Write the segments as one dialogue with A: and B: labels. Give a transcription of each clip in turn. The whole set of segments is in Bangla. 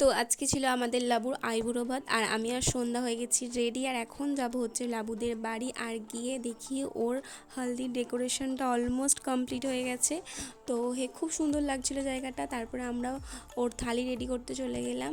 A: তো আজকে ছিল আমাদের লাবুর আইবুড়ো ভাত, আর আমি আর সন্ধ্যা হয়ে গেছি রেডি আর এখন যাব হচ্ছে লাবুদের বাড়ি, আর গিয়ে দেখি ওর হলদি ডেকোরেশনটা অলমোস্ট কমপ্লিট হয়ে গেছে। তো হে, খুব সুন্দর লাগছিল জায়গাটা, তারপরে আমরা ওর থালি রেডি করতে চলে গেলাম।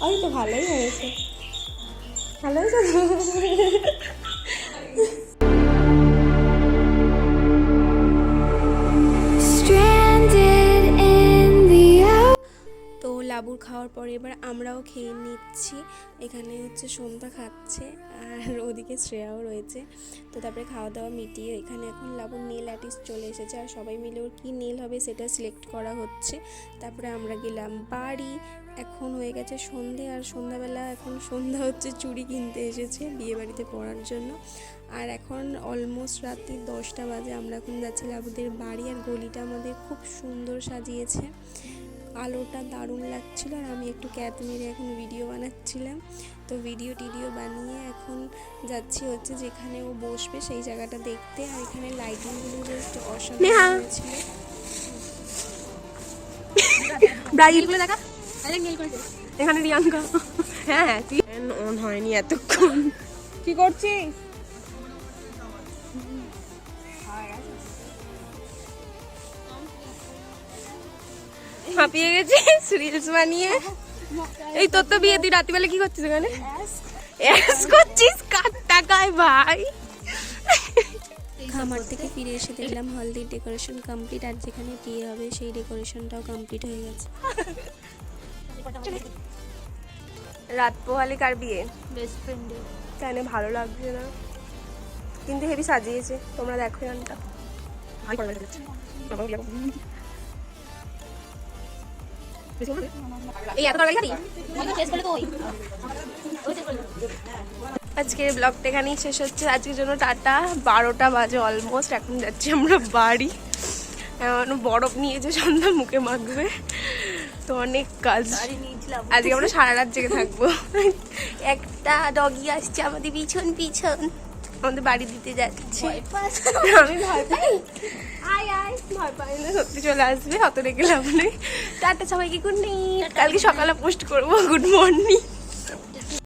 A: ওই তো ভালোই হয়েছে। ভালো হয়েছে। তো লাবুর খাওয়ার পরে এবার আমরাও খেয়ে নিচ্ছি। এখানে হচ্ছে সন্ধ্যা খাচ্ছে আর ওদিকে শ্রেয়াও রয়েছে। তো তারপরে খাওয়া দাওয়া মিটিয়ে এখানে এখন লাবুর নীল আর্টিস্ট চলে এসেছে আর সবাই মিলে ওর কী নীল হবে সেটা সিলেক্ট করা হচ্ছে। তারপরে আমরা গেলাম বাড়ি। এখন হয়ে গেছে সন্ধে আর সন্ধ্যাবেলা এখন সন্ধ্যা হচ্ছে চুড়ি কিনতে এসেছে বিয়ে বাড়িতে পড়ার জন্য। আর এখন অলমোস্ট রাত্রি দশটা বাজে, আমরা এখন যাচ্ছি লাবুদের বাড়ি আর গলিটা আমাদের খুব সুন্দর সাজিয়েছে। আলোটা দারুণ লাগছিল আর আমি একটু ক্যাত মেরে এখন ভিডিও বানাচ্ছিলাম। তো ভিডিও টিডিও বানিয়ে এখন যাচ্ছি হচ্ছে যেখানে ও বসবে সেই জায়গাটা দেখতে। আর এখানে লাইটিংগুলো জাস্ট অসাধারণ
B: দেখা। এখানে রিয়াঙ্কা। হ্যাঁ হ্যাঁ। অন হয়নি এতক্ষণ। কি করছিস? হাঁপিয়ে গেছি রিলস বানিয়ে। এই তোর তো বিয়ে তুই রাত্রিবেলা কি করছিস এখানে অ্যাস করছিস? কার টাকায় ভাই?
A: খামার থেকে ফিরে এসে দেখলাম হলদির ডেকোরেশন কমপ্লিট আর যেখানে বিয়ে হবে সেই ডেকোরেশনটাও কমপ্লিট হয়ে গেছে।
B: রাত পোহালে কার বিয়ে।
C: Best friend.
B: কেন ভালো লাগছে না। কিন্তু হেভি সাজিয়েছে তোমরা দেখো গানটা এই এত আজকের ব্লগটা এখানেই শেষ হচ্ছে। আজকের জন্য টাটা। বারোটা বাজে অলমোস্ট এখন যাচ্ছি আমরা বাড়ি। বরফ নিয়েছে সন্ধ্যা মুখে মাখবে। তো অনেক কাজ। আজকে আমরা সারা রাত জেগে থাকব। একটা ডগি আসছে আমাদের পিছন পিছন। আমাদের বাড়ি দিতে যাচ্ছে। আমি ভয় পাই। আয় আয়। ভয় পাই না সত্যি চলে আসবে অত রেখে লাভ নেই টাটা সবাইকে গুড নাইট কালকে সকালে পোস্ট করব গুড মর্নিং